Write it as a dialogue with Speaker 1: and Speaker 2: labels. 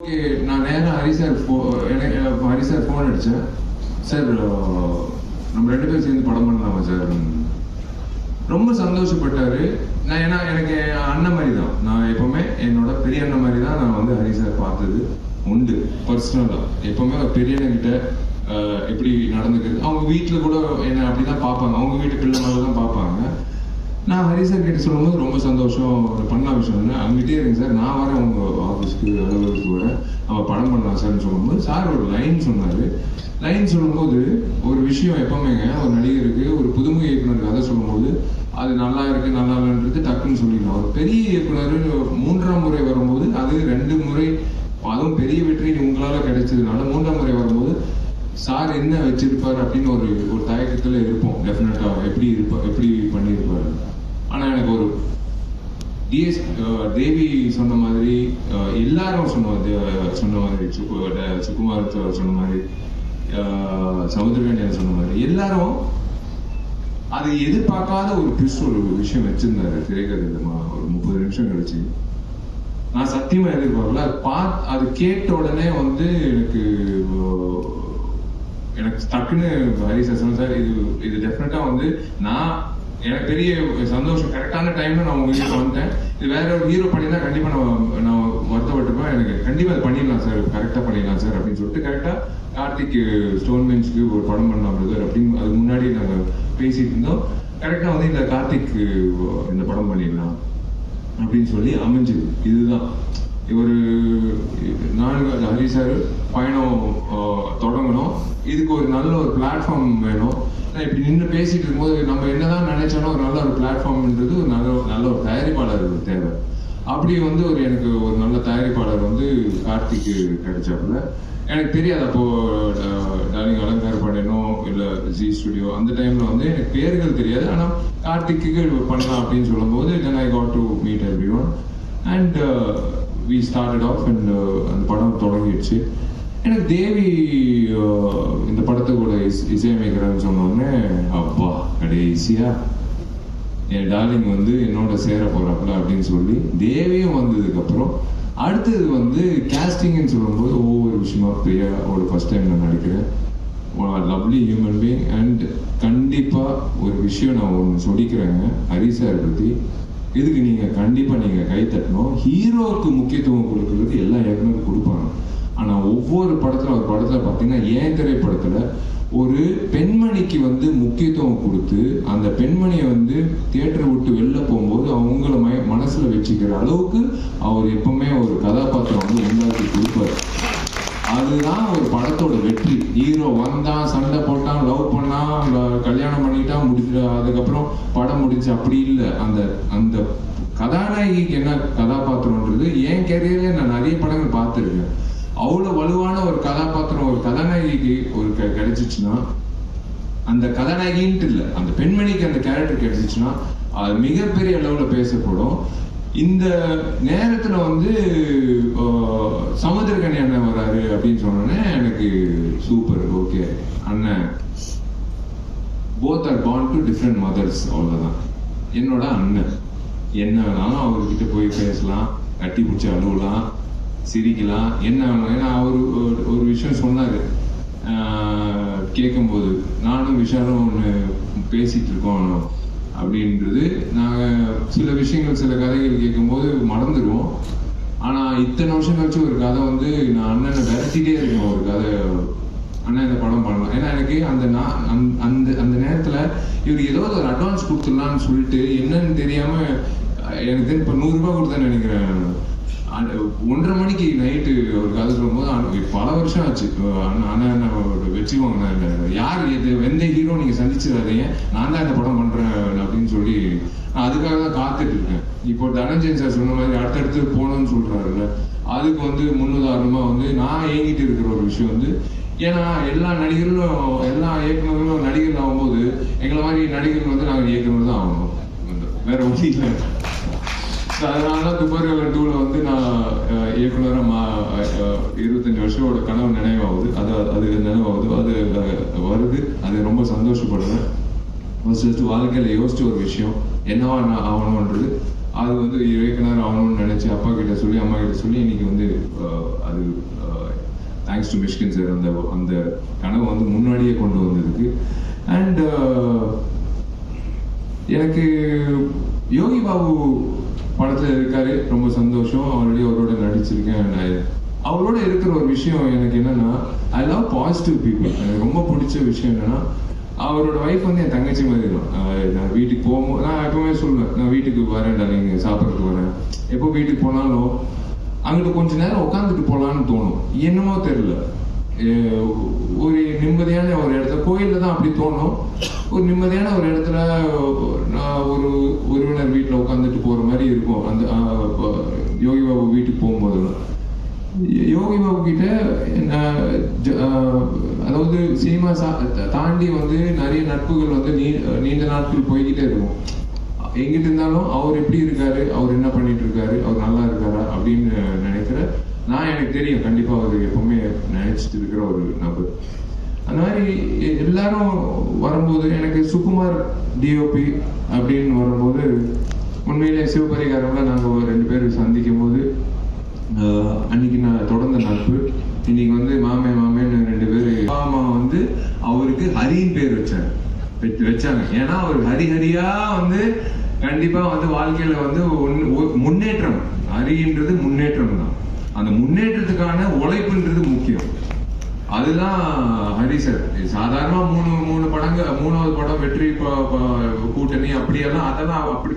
Speaker 1: Okay நான் நேரா Hari sir ஃபோ எனக்கு ஹரி சார் ஃபோன் அடித்தேன் சார் நம்ம ரெண்டு பேரும் சேர்ந்து படம் பண்ணலாமா சார்? ரொம்ப சந்தோஷப்பட்டாரு. நான் ஏன்னா எனக்கு என் அண்ணன் மாதிரி தான் நான் எப்பவுமே என்னோட பெரிய அண்ணன் மாதிரி தான் நான் வந்து ஹரி சார் பார்த்தது உண்டு பர்சனலாக எப்பவுமே ஒரு பெரிய அண்ணன்கிட்ட எப்படி நடந்துக்கிறது. அவங்க வீட்டில் கூட என்னை அப்படி தான் பார்ப்பாங்க. அவங்க வீட்டு பிள்ளை மாதிரி தான் பார்ப்பாங்க. நான் ஹரி சார் கிட்ட சொல்லும்போது ரொம்ப சந்தோஷம் பண்ண விஷயம் இல்லை அங்கிட்டே இருங்க சார். நான் வரேன் உங்க ஆஃபீஸ்க்கு அலுவலகத்துக்கு வரேன். நம்ம படம் பண்ணலாம் சார்னு சொல்லும்போது சார் ஒரு லைன் சொன்னாரு. லைன் சொல்லும்போது ஒரு விஷயம் எப்பவுமேங்க ஒரு நடிகருக்கு ஒரு புதுமுக இயக்குனர் கதை சொல்லும்போது அது நல்லா இருக்கு நல்லா இல்லைன்றது டக்குன்னு சொல்லிடலாம் ஒரு பெரிய இயக்குனர் மூன்றாம் முறை வரும்போது அது ரெண்டு முறை அதுவும் பெரிய வெற்றி உங்களால கிடைச்சதுனால மூன்றாம் முறை வரும்போது சார் என்ன வச்சிருப்பார் அப்படின்னு ஒரு ஒரு தயக்கத்துல இருப்போம் டெஃபினட்டா எப்படி இருப்பா எப்படி பண்ணியிருப்பாரு ஆனா எனக்கு ஒரு டிஎஸ் தேவி சொன்ன மாதிரி எல்லாரும் சொன்ன சொன்ன மாதிரி சுக்கு- ட- சுகுமார் சொன்ன மாதிரி அஹ், சொன்ன மாதிரி எல்லாரும் அது எதிர்பார்க்காத ஒரு ட்விஸ்ட் ஒரு விஷயம் வச்சிருந்தாரு திரைக்கதையில ஒரு முப்பது நிமிஷம் கழிச்சு. நான் சத்தியமா எதிர்பார்க்கல. அது பார்த்து அது கேட்ட உடனே வந்து எனக்கு எனக்கு டக்குன்னு ஹரி சார் சொன்ன சார் இது இது டெஃபினட்டா வந்து நான் எனக்கு பெரிய சந்தோஷம். கரெக்டான டைம்ல நான் உங்க வீட்டுக்கு வந்துட்டேன் இது வேற ஒரு ஹீரோ பண்ணினா கண்டிப்பா நான் நான் வருத்தப்பட்டிருப்பேன். எனக்கு கண்டிப்பா அது பண்ணிடலாம் சார் கரெக்டா பண்ணிடலாம் சார் அப்படின்னு சொல்லிட்டு கரெக்டா கார்த்திக் ஸ்டோன் பெஞ்சுக்கு ஒரு படம் பண்ணலாம் பிரதர் அப்படின்னு அதுக்கு முன்னாடி நாங்க பேசிட்டு இருந்தோம். கரெக்டா வந்து இந்த கார்த்திக் இந்த படம் பண்ணிடலாம் அப்படின்னு சொல்லி அமைஞ்சது. இதுதான். ஒரு நான்கு ஹரி சார் பயணம் தொடங்கணும். இதுக்கு ஒரு நல்ல ஒரு பிளாட்ஃபார்ம் வேணும். இப்படி நின்று பேசிட்டு இருக்கும்போது நம்ம என்னதான் நினைச்சாலும் ஒரு நல்ல ஒரு பிளாட்ஃபார்ம்ன்றது ஒரு நல்ல நல்ல ஒரு தயாரிப்பாளர் தேவை. அப்படி வந்து ஒரு எனக்கு ஒரு நல்ல தயாரிப்பாளர் வந்து கார்த்திக் கிடைச்சாப்புல. எனக்கு தெரியாது அப்போ டார்லிங் அலங்கார பண்ணணும் இல்ல ஜி ஸ்டுடியோ அந்த டைம்ல வந்து எனக்கு பேர்கள் தெரியாது. ஆனா கார்த்திக்கு பண்ணலாம் அப்படின்னு சொல்லும்போது then I got to meet everyone and we started off and அந்த படம் தொடங்கிடுச்சு. எனக்கு தேவி uh, இந்த படத்துக்கூட இஸ் இசையமைக்கிறான்னு சொன்னோடனே அப்பா கடைசியா என் டார்லிங் வந்து என்னோட சேர போறாப்புல அப்படின்னு சொல்லி தேவியும் வந்ததுக்கு அப்புறம் அடுத்தது வந்து கேஸ்டிங்னு சொல்லும்போது ஒவ்வொரு விஷயமா பிரியாவோட ஃபர்ஸ்ட் டைம் நான் நடிக்கிறேன். லவ்லி ஹியூமன் பீங் அண்ட் கண்டிப்பா ஒரு விஷயம் நான் ஒன்று சொல்லிக்கிறேங்க ஹரி சார் பத்தி. இதுக்கு நீங்க கண்டிப்பா நீங்க கை தட்டணும். ஹீரோவுக்கு முக்கியத்துவம் கொடுக்கறது எல்லா இயக்குனரும் ஒவ்வொரு படத்துல ஒரு படத்துல பாத்தீங்கன்னா ஏன் திரைப்படத்துல ஒரு பெண்மணிக்கு வந்து முக்கியத்துவம் கொடுத்து அந்த பெண்மணியை வந்து தியேட்டரை விட்டு வெளில போகும்போது அவங்கள மய மனசுல வச்சுக்கிற அளவுக்கு அவர் எப்பவுமே ஒரு கதாபாத்திரம் வந்து உண்டாக்கி கொடுப்பாரு. அதுதான் ஒரு படத்தோட வெற்றி. ஹீரோ வந்தான் சண்டை போட்டான் லவ் பண்ணான் கல்யாணம் பண்ணிட்டான் முடிச்சு அதுக்கப்புறம் படம் முடிஞ்சு அப்படி இல்லை. அந்த அந்த கதாநாயகிக்கு என்ன கதாபாத்திரம்ன்றது என் கேரியர்ல நான் நிறைய படங்கள் பார்த்துருக்கேன். அவ்வளோ வலுவான ஒரு கதாபாத்திரம் ஒரு கதாநாயகிக்கு ஒரு கிடைச்சிச்சுன்னா அந்த கதாநாயகின்ட்டு இல்லை அந்த பெண்மணிக்கு அந்த கேரக்டர் கிடைச்சிச்சுன்னா அது மிகப்பெரிய அளவில் பேசப்படும். இந்த நேரத்துல வந்து ஆஹ், அண்ணன் வராரு அப்படின்னு சொன்னோன்னே எனக்கு சூப்பர் ஓகே அண்ணன் both are born to different mothers அவ்வளோதான் என்னோட அண்ணன். என்ன வேணாலும் அவர்கிட்ட போய் பேசலாம் கட்டி பிடிச்சி அழுவலாம் சிரிக்கலாம். என்ன வேணாலும் ஏன்னா அவர் ஒரு- ஒரு விஷயம் சொன்னார். கேட்கும்போது நானும் விஷாலும் ஒன்று பேசிகிட்டு இருக்கோம் அப்படின்றது நாங்கள் சில விஷயங்கள் சில கதைகள் கேட்கும்போது மறந்துடுவோம். ஆனால் இத்தனை வருஷம் கழிச்சு ஒரு கதை வந்து நான் அண்ணனை விரட்டிகிட்டே இருக்கேன் ஒரு கதை. அண்ணன் இந்த படம் பண்ணலாம். ஏன்னா எனக்கு அந்த நான் அந்த- அந்த அந்த இவர் ஏதோ ஒரு அட்வான்ஸ் கொடுத்துடலான்னு சொல்லிட்டு என்னன்னு தெரியாமல் எனக்கு இப்போ நூறுரூபா கொடுத்தேன்னு நினைக்கிறேன் ஒன்றரை மணிக்கு நைட்டு ஒரு கதை சொல்லும்போது பல வருஷம் ஆச்சு. அஹ் நான் அண்ணா என்ன யார் இது எந்த ஹீரோ நீங்க சந்திச்சிடாதீங்க. நான் தான் இந்த படம் பண்றேன் அப்படின்னு சொல்லி நான் அதுக்காக தான் காத்துட்டு இருக்கேன் இப்போ தனஞ்சயன் சார் சொன்ன மாதிரி அடுத்தடுத்து போகணும்னு சொல்றாருல்ல. அதுக்கு வந்து முன்னுதாரணமா வந்து நான் ஏங்கிட்டு இருக்கிற ஒரு விஷயம் வந்து ஏன்னா எல்லா நடிகர்களும் எல்லா இயக்குநர்களும் நடிகர்கள் ஆகும்போது எங்களை மாதிரி நடிகர்கள் வந்து நாங்கள் இயக்குனர் தான் ஆகணும். வேற ஒன்றும் இல்லை. அதனால தான் டூல வந்து நான் அஹ், இயக்குனரா மா இருபத்தஞ்சு வருஷத்தோட கனவு நினைவாகுது. அது அது நினைவாகுது. அது வருது. அது ரொம்ப சந்தோஷப்படுறேன் ஃபர்ஸ்ட் வாழ்க்கையில யோசிச்ச ஒரு விஷயம். என்னவா நான் ஆகணும்ன்றது. அது வந்து இயக்குனர் ஆகணும்னு நினைச்சு அப்பா கிட்ட சொல்லி அம்மா கிட்ட சொல்லி இன்னைக்கு வந்து அது தேங்க்ஸ் டு மிஷ்கின் சார் அந்த அந்த கனவை வந்து முன்னாடியே கொண்டு வந்ததுக்கு அண்ட் எனக்கு யோகி பாபு படத்துல இருக்காரு ரொம்ப சந்தோஷம். ஆல்ரெடி அவரோட நடிச்சிருக்கேன். அவரோட இருக்கிற ஒரு விஷயம் எனக்கு என்னன்னா ஐ லவ் பாசிட்டிவ் பீப்புள் எனக்கு ரொம்ப பிடிச்ச விஷயம் என்னன்னா அவரோட ஒய்ஃப் வந்து என் தங்கச்சி மாதிரி தான். நான் வீட்டுக்கு போகும்போது நான் எப்பவுமே சொல்லுவேன் நான் வீட்டுக்கு வரேன்டா நீங்க சாப்பிட்றதுக்கு வரேன். எப்போ வீட்டுக்கு போனாலும் அங்கிட்டு கொஞ்ச நேரம் உட்காந்துட்டு போலான்னு தோணும். என்னமோ தெரியல. ஒரு நிம்மதியான ஒரு இடத்துல கோயில்ல தான் அப்படி தோணும். ஒரு நிம்மதியான ஒரு இடத்துல நான் ஒரு உறவினர் வீட்டில் உட்காந்துட்டு போற மாதிரி இருக்கும். அந்த யோகி பாபு வீட்டுக்கு போகும்போதெல்லாம். யோகி பாபு கிட்ட ஜ- அதாவது சினிமா தாண்டி வந்து நிறைய நட்புகள் வந்து நீ நீண்ட நாட்கள் போய்கிட்டே இருக்கும். எங்கிட்ட இருந்தாலும் அவர் எப்படி இருக்காரு? அவர் என்ன பண்ணிட்டு இருக்காரு? அவர் நல்லா இருக்காரா? அப்படின்னு நான் எனக்கு தெரியும் கண்டிப்பா அவர் எப்பவுமே நினைச்சிட்டு இருக்கிற ஒரு நபர். அந்த மாதிரி எல்லாரும் வரும்போது எனக்கு சுகுமார் டிஓபி அப்படின்னு வரும்போது உண்மையிலே சிவபரிகாரம்ல நாங்க ரெண்டு பேரும் சந்திக்கும் போது ஆஹ், அன்னைக்கு நான் தொடர்ந்த நட்பு. இன்னைக்கு வந்து மாமே மாமேன்னு ரெண்டு பேரு மாமா வந்து அவருக்கு ஹரின்னு பேர் வச்சாங்க. வெச்- வச்சாங்க. ஏன்னா அவர் ஹரி ஹரியா வந்து கண்டிப்பா வந்து வாழ்க்கையில வந்து முன்னேற்றம். ஹரின்றது முன்னேற்றம் தான். அந்த முன்னேற்றத்துக்கான உழைப்புன்றது முக்கியம். அதுதான் ஹரி சார் சாதாரணமா மூணு மூணு படங்கள் மூணாவது படம் வெற்றி ப- கூட்டணி அப்படியெல்லாம் அதெல்லாம் அப்படி